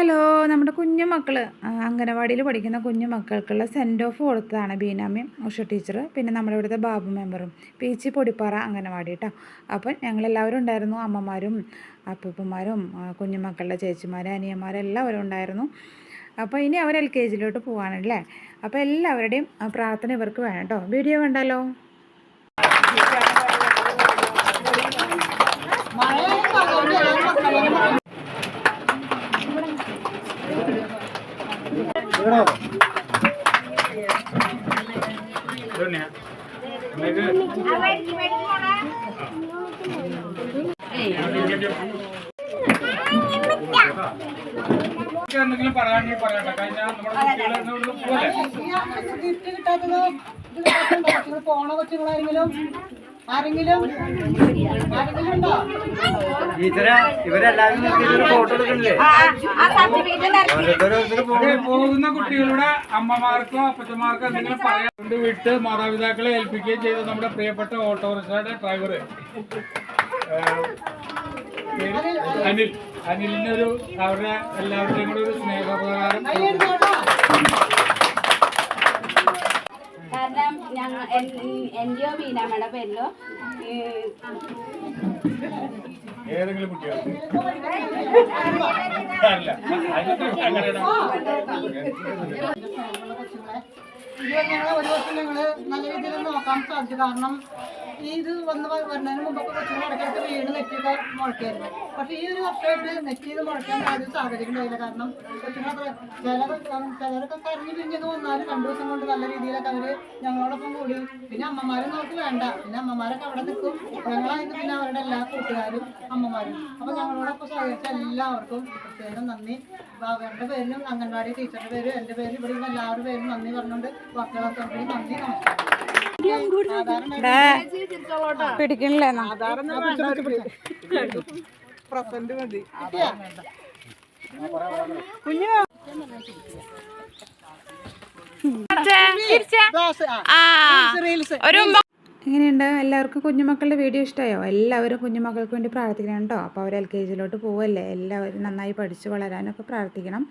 Hello നമ്മുടെ കുഞ്ഞു മക്കൾ അംഗനവാടിയിൽ പഠിക്കുന്ന കുഞ്ഞു മക്കൾക്കുള്ള സെൻഡ് ഓഫ് കൊടുത്തതാണ് ബീനാമ്യം ഉഷ ടീച്ചർ പിന്നെ നമ്മുടെ ഇവിടുത്തെ ബാബു മെമ്പറും. പീച്ചി പൊടിപ്പാറ അംഗനവാടി കേട്ടോ അപ്പം ഞങ്ങളെല്ലാവരും ഉണ്ടായിരുന്നു അമ്മമാരും അപ്പൂപ്പന്മാരും കുഞ്ഞുമക്കളുടെ ചേച്ചിമാരും അനിയന്മാരും എല്ലാവരും ഉണ്ടായിരുന്നു. അപ്പോൾ ഇനി അവർ എൽ കെ ജിയിലോട്ട് പോവാണല്ലേ അപ്പോൾ എല്ലാവരുടെയും പ്രാർത്ഥന ഇവർക്ക് വേണം കേട്ടോ വീഡിയോ കണ്ടല്ലോ പോണ കൊച്ചുങ്ങളാരെങ്കിലും ആരെങ്കിലും ആരെങ്കിലും ഉണ്ടോ ടീച്ചറെ ഇവരെല്ലാവരും നിർത്തിയിട്ട് ഫോട്ടോ എടുക്കണില്ലേ ഓരോരുത്തർ ഇവിടെ പോകുന്ന കുട്ടികളുടെ അമ്മമാർക്കോ അപ്പച്ചമാർക്കോ എന്തെങ്കിലും പറയാണ്ട് വിട്ട് മാതാപിതാക്കളെ ഏൽപ്പിക്കുകയും ചെയ്ത നമ്മുടെ പ്രിയപ്പെട്ട ഓട്ടോറിക്ഷയുടെ ഡ്രൈവർ അനിൽ. അനിലിനൊരു അവരുടെ എല്ലാവരുടെയും കൂടെ ഒരു സ്നേഹപ്രകാരം കാരണം ഞങ്ങൾ എന്റെയോ ബീനാമ്മയുടെ പേരിലോ ഏതെങ്കിലും ഇത് ഒരു വർഷം ഞങ്ങൾ നല്ല രീതിയിൽ നോക്കാൻ സാധിച്ചു. കാരണം ഇത് വന്ന് വരുന്നതിന് മുമ്പൊക്കെ കൊച്ചുങ്ങൾ ഇടയ്ക്കിടയ്ക്ക് വീട് നെറ്റിയൊക്കെ മുളയ്ക്കായിരുന്നു പക്ഷെ ഈ ഒരു വർഷമായിട്ട് നെറ്റ് ചെയ്ത് മുളയ്ക്കാൻ ഒരു സാഹചര്യം ഉണ്ടായില്ല കാരണം കൊച്ചുങ്ങളൊക്കെ ചില ചിലരൊക്കെ കരഞ്ഞു പിരിഞ്ഞെന്ന് വന്നാലും രണ്ടു ദിവസം കൊണ്ട് നല്ല രീതിയിലൊക്കെ അവർ ഞങ്ങളോടൊപ്പം കൂടി. പിന്നെ അമ്മമാരെ നമുക്ക് വേണ്ട. പിന്നെ അമ്മമാരൊക്കെ അവിടെ നിൽക്കും. ഞങ്ങളായിട്ട് പിന്നെ അവരുടെ എല്ലാ കൂട്ടുകാരും അമ്മമാരും. അപ്പൊ ഞങ്ങളോടൊപ്പം സഹകരിച്ച എല്ലാവർക്കും പ്രത്യേകം നന്ദി. അവരുടെ പേരിലും അംഗൻവാടി ടീച്ചറുടെ പേരും എന്റെ പേരും ഇവിടെ എല്ലാവരുടെ പേരും നന്ദി പറഞ്ഞുകൊണ്ട് വാക്കുകളൊക്കെ നന്ദി നമസ്കാരം. പിടിക്കണില്ലേ പ്രസന്റ് മതി. എങ്ങനെയുണ്ട്? എല്ലാവർക്കും കുഞ്ഞുമക്കളുടെ വീഡിയോ ഇഷ്ടമായോ? എല്ലാവരും കുഞ്ഞുമക്കൾക്ക് വേണ്ടി പ്രാർത്ഥിക്കണം കേട്ടോ. അപ്പോൾ അവർ എൽ കെ ജിയിലോട്ട് പോവല്ലേ? എല്ലാവരും നന്നായി പഠിച്ചു വളരാനൊക്കെ പ്രാർത്ഥിക്കണം.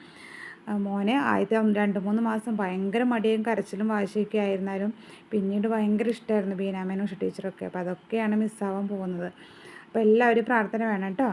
മോനെ ആദ്യത്തെ രണ്ട് മൂന്ന് മാസം ഭയങ്കര മടിയും കരച്ചിലും വാശിയൊക്കെ ആയിരുന്നാലും പിന്നീട് ഭയങ്കര ഇഷ്ടമായിരുന്നു ബീനാമേനും ഉഷ ടീച്ചറൊക്കെ അപ്പോൾ അതൊക്കെയാണ് മിസ്സാവാൻ പോകുന്നത്. അപ്പോൾ എല്ലാവരും പ്രാർത്ഥന വേണം കേട്ടോ.